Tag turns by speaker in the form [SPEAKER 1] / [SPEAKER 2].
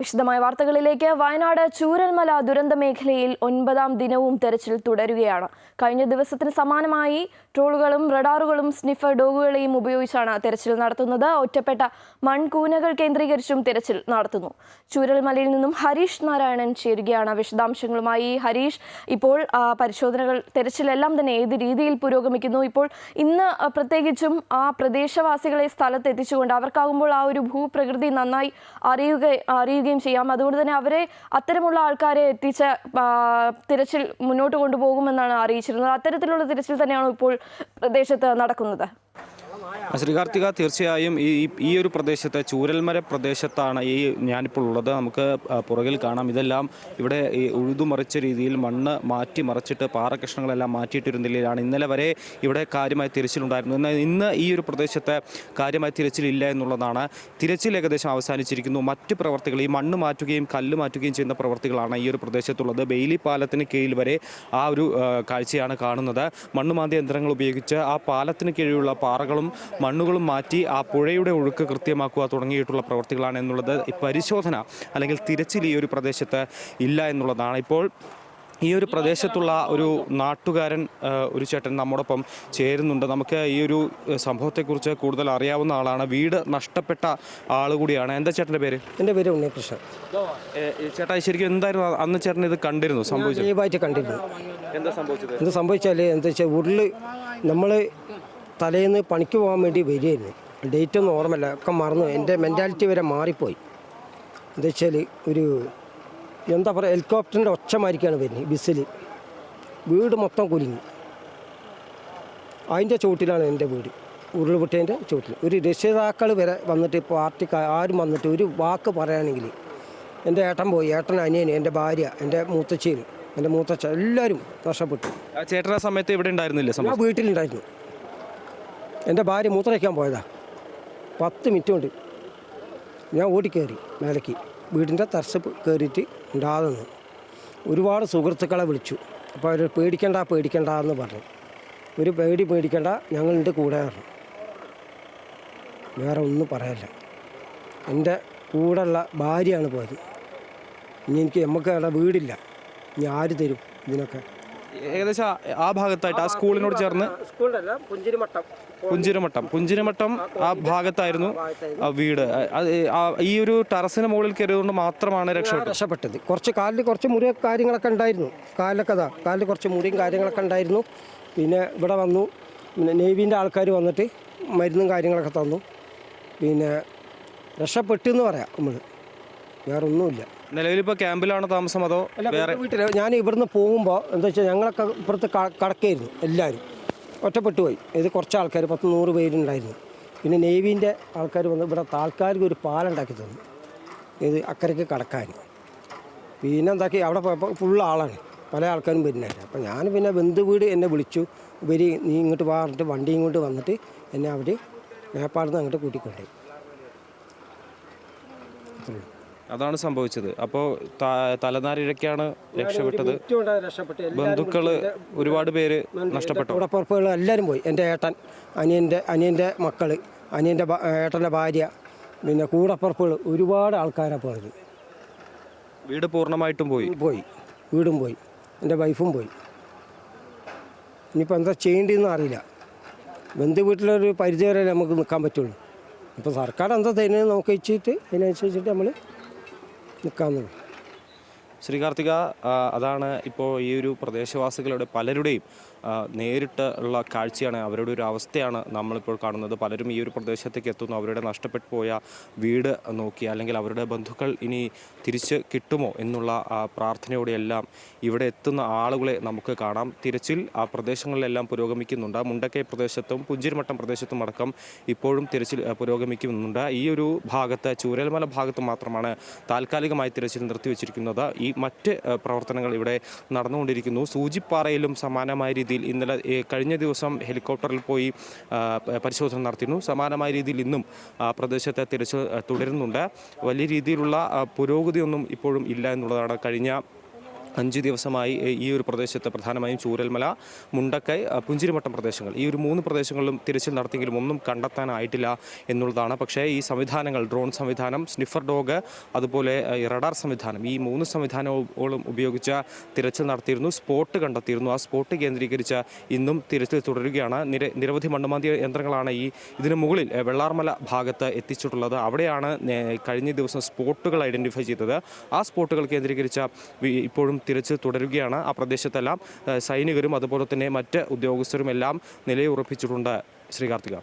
[SPEAKER 1] വിശദമായ വാർത്തകളിലേക്ക്. വയനാട് ചൂരൽമല ദുരന്ത മേഖലയിൽ ഒൻപതാം ദിനവും തെരച്ചിൽ തുടരുകയാണ്. കഴിഞ്ഞ ദിവസത്തിന് സമാനമായി ട്രോളുകളും റഡാറുകളും സ്നിഫർ ഡോഗുകളെയും ഉപയോഗിച്ചാണ് തെരച്ചിൽ നടത്തുന്നത്. ഒറ്റപ്പെട്ട മൺകൂനകൾ കേന്ദ്രീകരിച്ചും തെരച്ചിൽ നടത്തുന്നു. ചൂരൽമലയിൽ നിന്നും ഹരീഷ് നാരായണൻ ചേരുകയാണ് വിശദാംശങ്ങളുമായി. ഹരീഷ് ഇപ്പോൾ പരിശോധനകൾ തെരച്ചിലെല്ലാം തന്നെ ഏത് രീതിയിൽ പുരോഗമിക്കുന്നു? ഇപ്പോൾ ഇന്ന് പ്രത്യേകിച്ചും ആ പ്രദേശവാസികളെ സ്ഥലത്ത് എത്തിച്ചുകൊണ്ട് അവർക്കാകുമ്പോൾ ആ ഒരു ഭൂപ്രകൃതി നന്നായി അറിയുക അറിയുക അറിയുകയും ചെയ്യാം. അതുകൊണ്ട് തന്നെ അവരെ അത്തരമുള്ള ആൾക്കാരെ എത്തിച്ച തിരച്ചിൽ മുന്നോട്ട് കൊണ്ടുപോകുമെന്നാണ് അറിയിച്ചിരുന്നത്. അത്തരത്തിലുള്ള തിരച്ചിൽ തന്നെയാണ് ഇപ്പോൾ പ്രദേശത്ത് നടക്കുന്നത്?
[SPEAKER 2] ശ്രീകാർത്തിക തീർച്ചയായും ഈ ഈ- ഒരു പ്രദേശത്തെ ചൂരൽമര പ്രദേശത്താണ് ഈ ഞാനിപ്പോൾ ഉള്ളത്. നമുക്ക് പുറകിൽ കാണാം. ഇതെല്ലാം ഇവിടെ ഈ ഉഴുതുമറിച്ച രീതിയിൽ മണ്ണ് മാറ്റി മറിച്ചിട്ട് പാറകഷ്ണങ്ങളെല്ലാം മാറ്റിയിട്ടൊരു നിലയിലാണ്. ഇന്നലെ വരെ ഇവിടെ കാര്യമായി തിരച്ചിലുണ്ടായിരുന്നു. എന്നാൽ ഇന്ന് ഈ ഒരു പ്രദേശത്ത് കാര്യമായ തിരച്ചിലില്ല എന്നുള്ളതാണ് തിരച്ചിൽ ഏകദേശം അവസാനിച്ചിരിക്കുന്നു. മറ്റ് പ്രവർത്തികൾ ഈ മണ്ണ് മാറ്റുകയും കല്ല് മാറ്റുകയും ചെയ്യുന്ന പ്രവർത്തികളാണ് ഈ ഒരു പ്രദേശത്തുള്ളത്. ബെയിലി പാലത്തിന് കീഴിൽ വരെ ആ ഒരു കാഴ്ചയാണ് കാണുന്നത്. മണ്ണ് മാന്തിയ യന്ത്രങ്ങൾ ഉപയോഗിച്ച് ആ പാലത്തിന് കീഴിലുള്ള പാറകളും മണ്ണുകളും മാറ്റി ആ പുഴയുടെ ഒഴുക്ക് കൃത്യമാക്കുക തുടങ്ങിയിട്ടുള്ള പ്രവർത്തികളാണ് എന്നുള്ളത് ഈ പരിശോധന അല്ലെങ്കിൽ തിരച്ചിൽ ഈ ഒരു പ്രദേശത്ത് ഇല്ല എന്നുള്ളതാണ്. ഇപ്പോൾ ഈ ഒരു പ്രദേശത്തുള്ള ഒരു നാട്ടുകാരൻ ഒരു ചേട്ടൻ നമ്മോടൊപ്പം ചേരുന്നുണ്ട്. നമുക്ക് ഈ ഒരു സംഭവത്തെക്കുറിച്ച് കൂടുതൽ അറിയാവുന്ന ആളാണ്. വീട് നഷ്ടപ്പെട്ട ആൾ കൂടിയാണ്. എന്താ ചേട്ടന്റെ പേര്?
[SPEAKER 3] എന്റെ പേര് ഉണ്ണികൃഷ്ണൻ.
[SPEAKER 2] ചേട്ടാ ശരിക്കും എന്തായിരുന്നു അന്ന് ചേട്ടൻ ഇത് കണ്ടിരുന്നു സംഭവിച്ചത്?
[SPEAKER 3] ലൈവായിട്ട് കണ്ടിരുന്നു.
[SPEAKER 2] എന്താ സംഭവിച്ചത്?
[SPEAKER 3] എന്ത് സംഭവിച്ചാൽ എന്താ വെച്ചാൽ ഉരുൾ നമ്മൾ തലേന്ന് പണിക്ക് പോകാൻ വേണ്ടി വരികയായിരുന്നു. ഡേറ്റ് ഒന്നും ഓർമ്മയില്ല. ഒക്കെ മറന്നു. എന്റെ മെന്റാലിറ്റി വരെ മാറിപ്പോയി. എന്താ വെച്ചാൽ ഒരു എന്താ പറയുക ഹെലികോപ്റ്ററിന്റെ ഒച്ചമാരിക്കാണ് വരുന്നത് ബസ്സിൽ. വീട് മൊത്തം കുലുങ്ങി. അതിന്റെ ചുവട്ടിലാണ് എന്റെ വീട്. ഉരുൾപൊട്ടിയതിന്റെ ചുവട്ടിൽ. ഒരു രക്ഷിതാക്കൾ വരെ വന്നിട്ട് പാർട്ടി ആരും വന്നിട്ട് ഒരു വാക്ക് പറയുകയാണെങ്കിൽ എന്റെ ഏട്ടൻ പോയി. ഏട്ടൻ അനിയന് എന്റെ ഭാര്യ എന്റെ മൂത്തച്ഛന് എന്റെ മൂത്തച്ഛ എല്ലാവരും നഷ്ടപ്പെട്ടു
[SPEAKER 2] ചേട്ടൻ ആ സമയത്ത് ഇവിടെ ഉണ്ടായിരുന്നില്ല
[SPEAKER 3] വീട്ടിലുണ്ടായിരുന്നു. എന്റെ ഭാര്യ മൂത്രയ്ക്കാൻ പോയതാ. പത്ത് മിനിറ്റ് കൊണ്ട് ഞാൻ ഓടിക്കയറി മേലക്ക്. വീടിന്റെ തർസപ്പ് കയറിയിട്ട് ഉണ്ടാതെ നിന്ന്. ഒരുപാട് സുഹൃത്തുക്കളെ വിളിച്ചു. അപ്പോൾ അവർ പേടിക്കണ്ട പേടിക്കണ്ട എന്ന് പറഞ്ഞു. ഒരു പേടി പേടിക്കണ്ട ഞങ്ങളുടെ കൂടെ പറഞ്ഞു വേറെ ഒന്നും പറയാനില്ല എന്റെ കൂടെയുള്ള ഭാര്യയാണ് പോയത്. ഇനി എനിക്ക് നമുക്ക് അവിടെ വീടില്ല. ഇനി ആര് തരും ഇതിനൊക്കെ?
[SPEAKER 2] ഏകദേശം ആ- ഭാഗത്തായിട്ട് ആ സ്കൂളിനോട് ചേർന്ന്
[SPEAKER 3] സ്കൂളിലല്ല പുഞ്ചിരിമട്ടം
[SPEAKER 2] പുഞ്ചിരമട്ടം പുഞ്ചിരമട്ടം ആ ഭാഗത്തായിരുന്നു ആ വീട്. ഈ ഒരു ടെറസിന് മുകളിൽ കയറിയതുകൊണ്ട് മാത്രമാണ് രക്ഷപ്പെട്ടത്.
[SPEAKER 3] രക്ഷപ്പെട്ടത്. കുറച്ച് കാലിൽ കുറച്ച് മുറി കാര്യങ്ങളൊക്കെ ഉണ്ടായിരുന്നു. കാലിലൊക്കെ അതാ കാലിൽ കുറച്ച് മുറിയും കാര്യങ്ങളൊക്കെ ഉണ്ടായിരുന്നു. പിന്നെ ഇവിടെ വന്നു. പിന്നെ നേവീന്റെ ആൾക്കാർ വന്നിട്ട് മരുന്നും കാര്യങ്ങളൊക്കെ തന്നു. പിന്നെ രക്ഷപ്പെട്ടു എന്ന് പറയാം നമ്മൾ വേറെ ഒന്നുമില്ല
[SPEAKER 2] നിലവിലിപ്പോൾ ക്യാമ്പിലാണോ താമസം അതോ വേറെ?
[SPEAKER 3] വീട്ടിൽ ഞാൻ ഇവിടുന്ന് പോകുമ്പോൾ എന്താ വെച്ചാൽ ഞങ്ങളൊക്കെ ഇപ്പുറത്ത് കടക്കായിരുന്നു എല്ലാവരും ഒറ്റപ്പെട്ടു പോയി ഇത് കുറച്ച് ആൾക്കാർ പത്ത് നൂറ് പേരുണ്ടായിരുന്നു. പിന്നെ നേവീന്റെ ആൾക്കാർ വന്ന് ഇവിടെ താൽക്കാലിക ഒരു പാലുണ്ടാക്കി തന്നു. ഇത് അക്കരയ്ക്ക് കടക്കാൻ. പിന്നെ എന്താക്കി അവിടെ പോയപ്പോൾ ഫുള്ള് ആളാണ്. പല ആൾക്കാരും വരുന്നില്ല അപ്പോൾ ഞാൻ പിന്നെ ബന്ധു വീട് എന്നെ വിളിച്ചു. ഇവർ നീ ഇങ്ങോട്ട് വാ പറഞ്ഞിട്ട് വണ്ടി ഇങ്ങോട്ട് വന്നിട്ട് എന്നെ അവർ നേപ്പാളിൽ നിന്ന് അങ്ങോട്ട് കൂട്ടിക്കൊണ്ടേ
[SPEAKER 2] അതാണ് സംഭവിച്ചത്. അപ്പോൾ തലനാരിഴക്കാണ് രക്ഷപ്പെട്ടത്.
[SPEAKER 3] ബന്ധുക്കൾ
[SPEAKER 2] ബന്ധുക്കൾ ഒരുപാട് പേര് നഷ്ടപ്പെട്ടു.
[SPEAKER 3] ഉടപ്പുറപ്പുകൾ എല്ലാവരും പോയി. എന്റെ ഏട്ടൻ അനിയന്റെ അനിയന്റെ മക്കൾ അനിയന്റെ ഏട്ടന്റെ ഭാര്യ പിന്നെ കൂടപ്പുറപ്പുകൾ ഒരുപാട് ആൾക്കാരാണ് പോയത്.
[SPEAKER 2] വീട് പൂർണമായിട്ടും പോയി.
[SPEAKER 3] പോയി. വീടും പോയി. എന്റെ വൈഫും പോയി. ഇനിയിപ്പോൾ എന്താ ചെയ്യേണ്ടതെന്ന് അറിയില്ല. ബന്ധു വീട്ടിലൊരു പരിധി വരെ നമുക്ക് നിൽക്കാൻ പറ്റുള്ളൂ. ഇപ്പോൾ സർക്കാർ എന്താ തരുന്നത് നമുക്ക് ഇച്ചിട്ട് അതിനനുസരിച്ചിട്ട് നമ്മൾ നിൽക്കാമെന്നുള്ളൂ
[SPEAKER 2] ശ്രീ കാർത്തിക അതാണ് ഇപ്പോൾ ഈ ഒരു പ്രദേശവാസികളുടെ പലരുടെയും നേരിട്ട് ഉള്ള കാഴ്ചയാണ് അവരുടെ ഒരു അവസ്ഥയാണ് നമ്മളിപ്പോൾ കാണുന്നത്. പലരും ഈ ഒരു പ്രദേശത്തേക്ക് എത്തുന്നു അവരുടെ നഷ്ടപ്പെട്ടു പോയ വീട് നോക്കി അല്ലെങ്കിൽ അവരുടെ ബന്ധുക്കൾ ഇനി തിരിച്ച് കിട്ടുമോ എന്നുള്ള പ്രാർത്ഥനയോടെയെല്ലാം ഇവിടെ എത്തുന്ന ആളുകളെ നമുക്ക് കാണാം. തിരച്ചിൽ ആ പ്രദേശങ്ങളിലെല്ലാം പുരോഗമിക്കുന്നുണ്ട്. മുണ്ടക്കൈ പ്രദേശത്തും പുഞ്ചിരിമട്ടം പ്രദേശത്തും അടക്കം ഇപ്പോഴും തിരച്ചിൽ പുരോഗമിക്കുന്നുണ്ട്. ഈ ഒരു ഭാഗത്ത് ചൂരൽമല ഭാഗത്ത് മാത്രമാണ് താൽക്കാലികമായി തിരച്ചിൽ നിർത്തിവെച്ചിരിക്കുന്നത്. ഈ മറ്റ് പ്രവർത്തനങ്ങൾ ഇവിടെ നടന്നുകൊണ്ടിരിക്കുന്നു. സൂചിപ്പാറയിലും സമാനമായ രീതിയിൽ ഇന്നലെ കഴിഞ്ഞ ദിവസം ഹെലികോപ്റ്ററിൽ പോയി പരിശോധന നടത്തിയിരുന്നു. സമാനമായ രീതിയിൽ ഇന്നും പ്രദേശത്തെ തിരച്ചിൽ തുടരുന്നുണ്ട്. വലിയ രീതിയിലുള്ള പുരോഗതിയൊന്നും ഇപ്പോഴും ഇല്ല എന്നുള്ളതാണ് കഴിഞ്ഞ അഞ്ച് ദിവസമായി ഈ ഒരു പ്രദേശത്ത് പ്രധാനമായും ചൂരൽമല മുണ്ടക്കൈ പുഞ്ചിരിമട്ടം പ്രദേശങ്ങൾ. ഈ ഒരു മൂന്ന് പ്രദേശങ്ങളിലും തിരച്ചിൽ നടത്തിയെങ്കിലും ഒന്നും കണ്ടെത്താനായിട്ടില്ല എന്നുള്ളതാണ്. പക്ഷേ ഈ സംവിധാനങ്ങൾ ഡ്രോൺ സംവിധാനം സ്നിഫർ ഡോഗ് അതുപോലെ റഡാർ സംവിധാനം ഈ മൂന്ന് സംവിധാനങ്ങളും ഉപയോഗിച്ച തിരച്ചിൽ നടത്തിയിരുന്നു സ്പോട്ട് കണ്ടെത്തിയിരുന്നു. ആ സ്പോട്ട് കേന്ദ്രീകരിച്ച് ഇന്നും തിരച്ചിൽ തുടരുകയാണ്. നിര നിരവധി മണ്ണുമാന്തി യന്ത്രങ്ങളാണ് ഈ ഇതിന് മുകളിൽ വെള്ളാർമല ഭാഗത്ത് എത്തിച്ചിട്ടുള്ളത്. അവിടെയാണ് കഴിഞ്ഞ ദിവസം സ്പോട്ടുകൾ ഐഡന്റിഫൈ ചെയ്തത്. ആ സ്പോട്ടുകൾ കേന്ദ്രീകരിച്ച ഇപ്പോഴും തിരച്ചിൽ തുടരുകയാണ്. ആ പ്രദേശത്തെല്ലാം സൈനികരും അതുപോലെ തന്നെ മറ്റ് ഉദ്യോഗസ്ഥരും എല്ലാം നിലയുറപ്പിച്ചിട്ടുണ്ട് ശ്രീ കാർത്തിക.